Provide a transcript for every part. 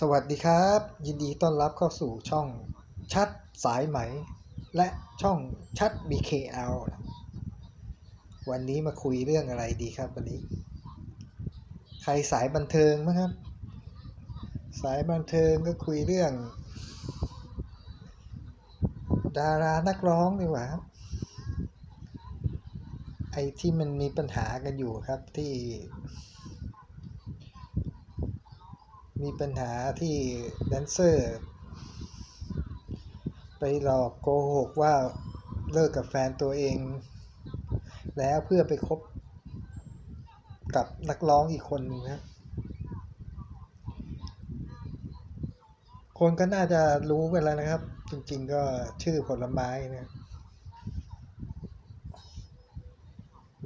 สวัสดีครับ ยินดีต้อนรับเข้าสู่ช่องชัดสายไหม และช่องชัด BKL วันนี้มาคุยเรื่องอะไรดีครับวันนี้ ใครสายบันเทิงไหมครับ สายบันเทิงก็คุยเรื่อง ดารานักร้องดีกว่าครับไอ้ที่มันมีปัญหากันอยู่ครับที่ มีปัญหาที่แดนเซอร์ ไปหลอกโกหกว่าเลิกกับแฟนตัวเอง แล้วเพื่อไปคบกับนักร้องอีกคนหนึงครับคนก็น่าจะรู้กันแล้วนะครับ จริงๆก็ชื่อผลไม้นะ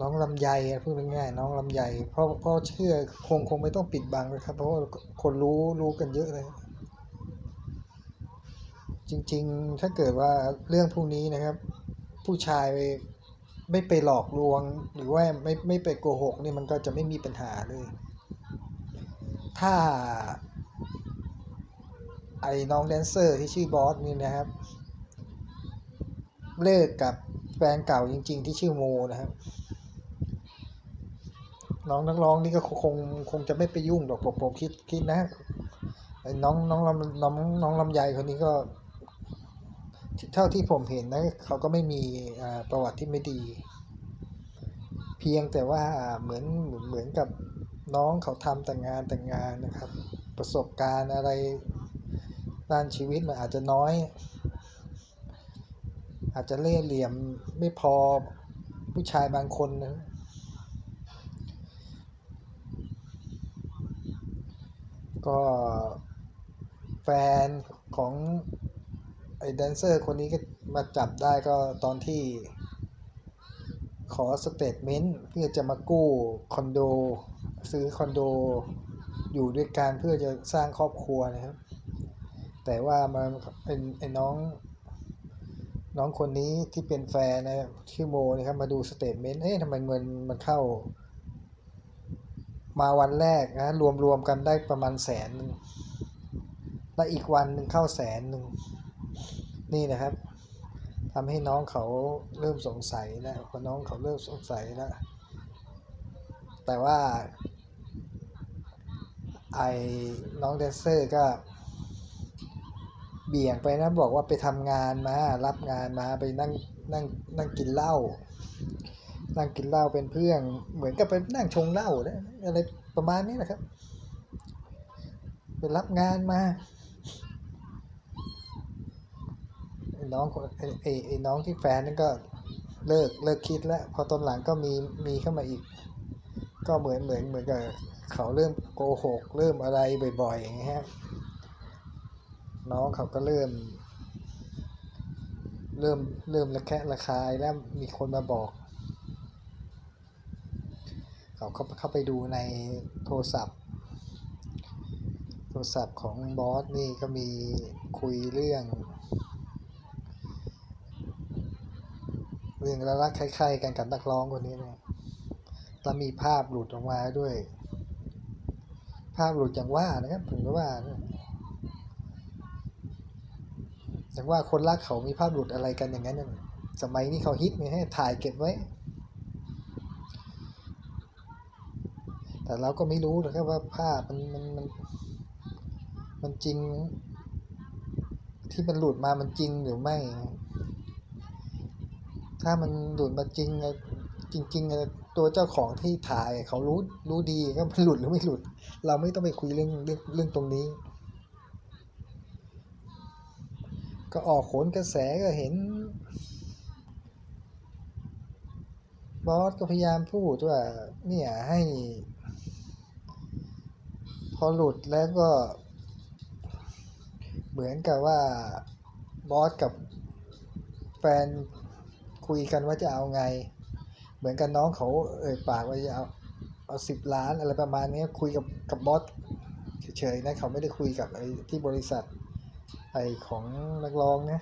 น้องลำไยพูดง่ายๆน้องลำไยเพราะเพราะเชื่อคงคงไม่ต้องปิดบังนะครับ เพราะว่าคนรู้รู้กันเยอะเลย จริงๆถ้าเกิดว่าเรื่องพวกนี้นะครับ ผู้ชายไม่ไปหลอกลวง หรือว่าไม่ไม่ไปโกหกนี่มันก็จะไม่มีปัญหาเลย ถ้า ไอ้น้องแดนเซอร์ที่ชื่อบอสนี่นะครับ เลิกกับแฟนเก่าจริง ๆ ที่ชื่อโมนะครับ น้องนักร้องนี่ก็คงคงจะไม่ไปยุ่งหรอกผมผมคิดคิดนะไอ้น้องน้องลำน้องน้องลำไยคนนี้ก็เท่าที่ผมเห็นนะเขาก็ไม่มีประวัติที่ไม่ดี เพียงแต่ว่าเหมือนเหมือนกับน้องเขาทำแต่งงานแต่งงานนะครับ ประสบการณ์อะไรด้านชีวิตมันอาจจะน้อย อาจจะเล่ห์เหลี่ยมไม่พอผู้ชายบางคนนะ ก็แฟนของไอ้แดนเซอร์คนนี้ก็มาจับได้ก็ตอนที่ ขอสเตทเมนต์เพื่อจะมากู้คอนโด ซื้อคอนโดอยู่ด้วยกันเพื่อจะสร้างครอบครัวนะครับ แต่ว่ามันไอ้ไอ้น้อง น้องคนนี้ที่เป็นแฟนนะชื่อโมนะครับมาดูสเตทเมนต์เอ๊ะทำไมเงินมันเข้า มาวันแรกนะรวมรวมกันได้ประมาณแสนหนึ่งและอีกวันหนึ่งเข้าแสนหนึ่งนี่นะครับทำให้น้องเขาเริ่มสงสัยแล้วพอน้องเขาเริ่มสงสัยแล้วแต่ว่าไอ้น้องแดนเซอร์ก็เบี่ยงไปนะบอกว่าไปทำงานมา รับงานมาไปนั่งนั่งนั่งกินเหล้า นั่งกินเหล้าเป็นเพื่อน เหมือนกับไปนั่งชงเหล้านะอะไรประมาณนี้นะครับไปรับงานมาไอ้น้องคนไอ้ไอ้น้องที่แฟนนั่นก็เลิกเลิกคิดแล้ว พอตอนหลังก็มีมีเข้ามาอีก ก็เหมือนเหมือนเหมือนกับเขาเริ่มโกหกเริ่มอะไรบ่อยๆอย่างเงี้ยครับน้องเขาก็เริ่ม เริ่มเริ่มระแคะระคายแล้วมีคนมาบอก เขาเข้าเข้าไปดูในโทรศัพท์ โทรศัพท์ของบอสนี่ก็มีคุยเรื่อง เรื่องระลักใครๆกันกับนักร้องคนนี้นะแล้วมีภาพหลุดออกมาด้วย ภาพหลุดอย่างว่านะครับผมก็ว่านะอย่างว่าคนรักเขามีภาพหลุดอะไรกันอย่างนั้นสมัยนี้เขาฮิตไงให้ถ่ายเก็บไว้ แต่เราก็ไม่รู้นะครับว่าภาพมันมันมันมันจริง ที่มันหลุดมามันจริงหรือไม่ ถ้ามันหลุดมาจริงจริงๆตัวเจ้าของที่ถ่ายเขารู้รู้ดีก็มันหลุดหรือไม่หลุด เราไม่ต้องไปคุยเรื่องเรื่องเรื่องตรงนี้ ก็ออกโขนกระแสก็เห็นบอสก็พยายามพูดว่าเนี่ยให้ พอหลุดแล้วก็ เหมือนกับว่าบอสกับแฟนคุยกันว่าจะเอาไง เหมือนกันน้องเขาเอ่ยปากว่าจะเอาเอาสิบล้านอะไรประมาณนี้คุยกับกับบอสเฉยๆนะเขาไม่ได้คุยกับไอ้ที่บริษัทไอ้ของนักร้องนะ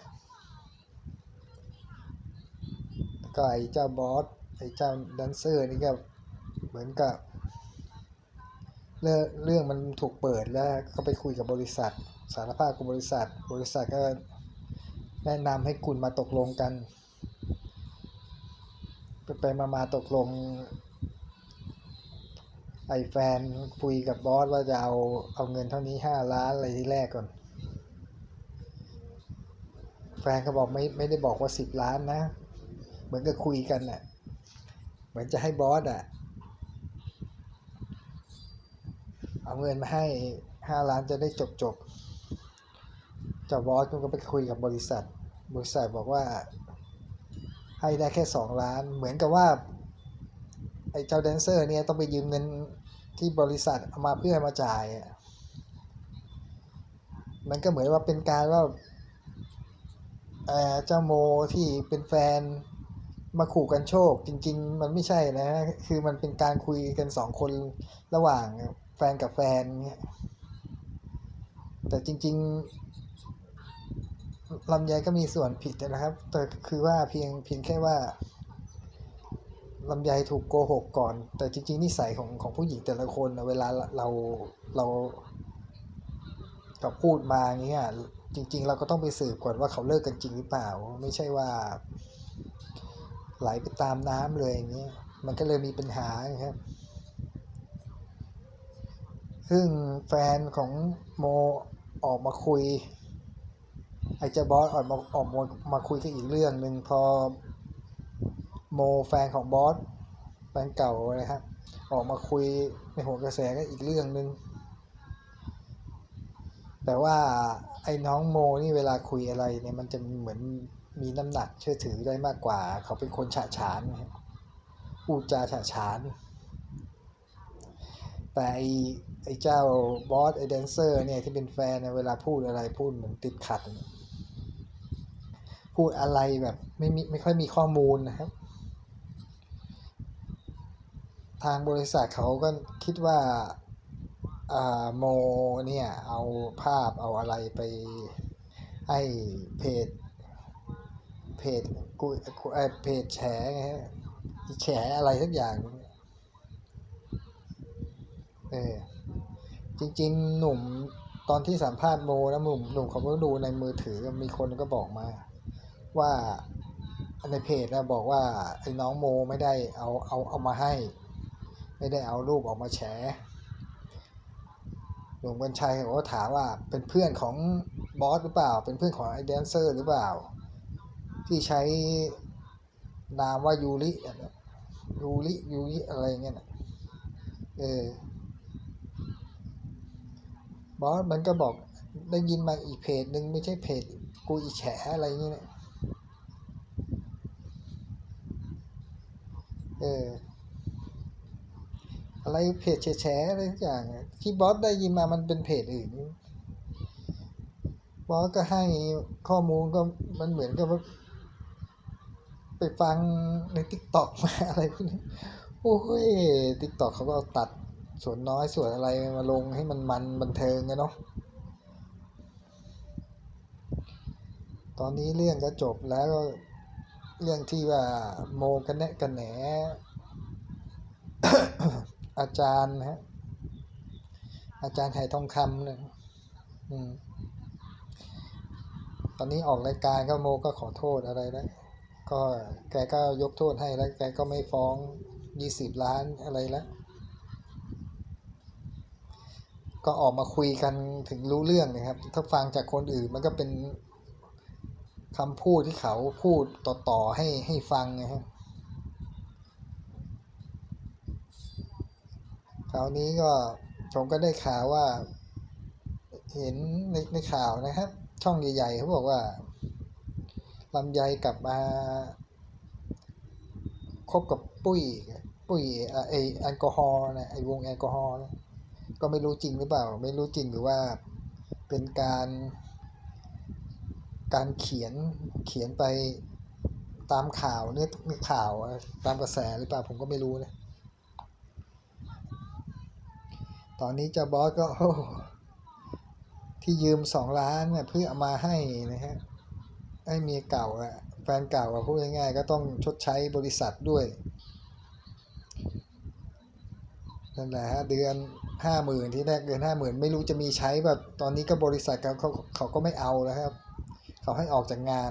ก็ไอ้เจ้าบอสไอ้เจ้าแดนเซอร์นี่ก็เหมือนกับ เรื่องมันถูกเปิดแล้วก็ไปคุยกับบริษัท สารภาพกับบริษัท บริษัทก็แนะนำให้คุณมาตกลงกัน ไปไปมามาตกลง ไอ้แฟนคุยกับบอสว่าจะเอาเอาเงินเท่านี้ห้าล้านอะไรที่แรกก่อน แฟนก็บอกไม่ไม่ได้บอกว่าสิบล้านนะ เหมือนกับคุยกันน่ะ เหมือนจะให้บอสอะ เอาเงินมาให้ห้าล้านจะได้จบจบเจ้าบอสก็ไปคุยกับบริษัท บริษัทบอกว่า ให้ได้แค่สองล้าน เหมือนกับว่าไอ้เจ้าแดนเซอร์เนี่ยต้องไปยืมเงินที่บริษัทเอามาเพื่อมาจ่ายอะมันก็เหมือนว่าเป็นการว่าเอ่อเจ้าโมที่เป็นแฟนมาขู่กันโชค จริง ๆ มันไม่ใช่นะ คือมันเป็นการคุยกันสองคนระหว่าง แฟนกับแฟนเนี่ยแต่จริง ๆลำไยก็มีส่วนผิดนะครับ แต่คือว่าเพียงเพียงแค่ว่าลำไยถูกโกหกก่อน แต่จริง ๆ นิสัยของของผู้หญิงแต่ละคนนะเวลาเราเรากับพูดมาอย่างเงี้ยจริง ๆ เราก็ต้องไปสืบก่อนว่าเขาเลิกกันจริงหรือเปล่า ไม่ใช่ว่า ไหลไปตามน้ำเลยอย่างเงี้ยมันก็เลยมีปัญหาครับ ซึ่งแฟนของโมออกมาคุย ไอ้เจ้าบอสออกมาออกมามาคุยกันอีกเรื่องหนึ่งพอโมแฟนของบอสแฟนเก่าเลยครับออกมาคุยในหัวกระแสก็อีกเรื่องหนึ่งแต่ว่าไอ้น้องโมนี่เวลาคุยอะไรเนี่ยมันจะเหมือนมีน้ำหนักเชื่อถือได้มากกว่า เขาเป็นคนฉะฉานนะครับพูดจาฉะฉาน แต่ไอ้ไอ้เจ้าบอสไอ้แดนเซอร์เนี่ยที่เป็นแฟนเนี่ยเวลาพูดอะไรพูดเหมือนติดขัด พูดอะไรแบบไม่มีไม่ค่อยมีข้อมูลนะครับ ทางบริษัทเขาก็คิดว่าอ่าโมเนี่ยเอาภาพเอาอะไรไปให้เพจเพจกูเพจแฉไงแฉอะไรสักอย่าง เออจริง ๆ หนุ่มตอนที่สัมภาษณ์โมนะหนุ่มหนุ่มเขาก็ดูในมือถือมีคนก็บอกมา ว่าในเพจนะบอกว่าไอ้น้องโมไม่ได้เอาเอาเอามาให้ ไม่ได้เอารูปออกมาแฉหนุ่มกัญชัยเขาก็ถามว่าเป็นเพื่อนของบอสหรือเปล่า เป็นเพื่อนของไอ้แดนเซอร์หรือเปล่า ที่ใช้นามว่ายูริอะนะยูริยูริอะไรเงี้ยนะเออ บอสมันก็บอกได้ยินมาอีกเพจหนึ่งไม่ใช่เพจกูอีแฉอะไรเงี้ยเอออะไรเพจแฉอะไรทุกอย่างที่บอสได้ยินมามันเป็นเพจอื่นบอสก็ให้ข้อมูลก็มันเหมือนกับไปฟังในทิกตอกมาอะไรพวกนี้โอ้ยทิกตอกเขาก็เอาตัด ส่วนน้อยส่วนอะไรมาลงให้มันมันบันเทิงกันเนาะตอนนี้เรื่องก็จบแล้วก็เรื่องที่ว่าโมกันแนะกันแหนอาจารย์นะฮะอาจารย์ไหทองคำเนี่ยตอนนี้ออกรายการก็โมก็ขอโทษอะไรแล้วก็แกก็ยกโทษให้แล้ว แกก็ไม่ฟ้องยี่สิบล้านอะไรแล้ว ก็ออกมาคุยกันถึงรู้เรื่องนะครับ ถ้าฟังจากคนอื่นมันก็เป็นคำพูดที่เขาพูดต่อๆให้ให้ฟังนะครับคราวนี้ก็ผมก็ได้ข่าวว่า เห็นในในข่าวนะครับ ช่องใหญ่ๆเขาบอกว่าลำไยกลับมาคบกับปุ้ย ปุ้ยอะไอแอลกอฮอล์นะไอวงแอลกอฮอล์นะ ก็ไม่รู้จริงหรือเปล่า ไม่รู้จริงหรือว่าเป็นการการเขียนเขียนไปตามข่าวเนื้อข่าวตามกระแสหรือเปล่าผมก็ไม่รู้นะตอนนี้เจ้าบอสก็ที่ยืมสองล้านเนี่ยเพื่อเอามาให้นะฮะให้เมียเก่าอะแฟนเก่าอะพูดง่ายๆก็ต้องชดใช้บริษัทด้วยนั่นแหละฮะเดือน ห้าหมื่นที่แรกเดือนห้าหมื่นไม่รู้จะมีใช้แบบตอนนี้ก็บริษัทเขาเขาเขาก็ไม่เอาแล้วครับ เขาให้ออกจากงาน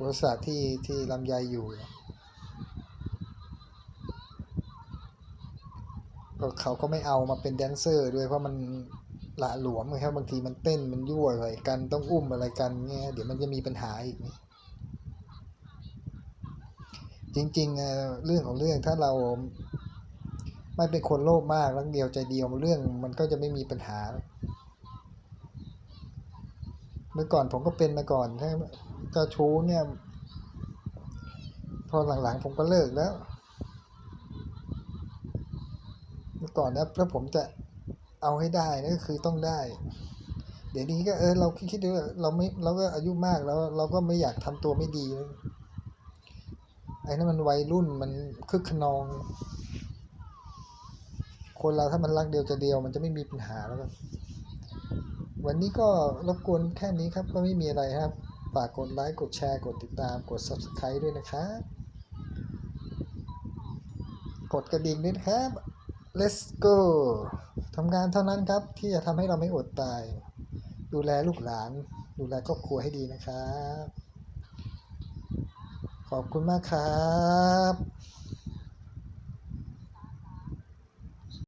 บริษัทที่ที่ลำไยอยู่ก็เขาก็ไม่เอามาเป็นแดนเซอร์ด้วยเพราะมันหละหลวมครับบางทีมันเต้นมันยั่วอะไรกันต้องอุ้มอะไรกันเงี้ยเดี๋ยวมันจะมีปัญหาอีก จริงๆเรื่องของเรื่องถ้าเราไม่เป็นคนโลภมากรักเดียวใจเดียวเรื่องมันก็จะไม่มีปัญหา เมื่อก่อนผมก็เป็นมาก่อนถ้าเจ้าชู้เนี่ย พอหลังๆผมก็เลิกแล้ว เมื่อก่อนนะถ้าผมจะเอาให้ได้นะก็คือต้องได้ เดี๋ยวนี้ก็เออเราคิดดูเราไม่เราก็อายุมากแล้ว เราก็ไม่อยากทำตัวไม่ดีแล้ว ไอ้นั่นมันวัยรุ่นมันคึกขนอง คนเราถ้ามันรักเดียวจะเดียวมันจะไม่มีปัญหาแล้วครับวันนี้ก็รบกวนแค่นี้ครับก็ไม่มีอะไรครับฝากกดไลค์กดแชร์กดติดตามกด subscribe ด้วยนะครับ กดกระดิ่งด้วยนะครับ let's go ทำงานเท่านั้นครับที่จะทำให้เราไม่อดตาย ดูแลลูกหลาน ดูแลครอบครัวให้ดีนะครับ ขอบคุณมากครับ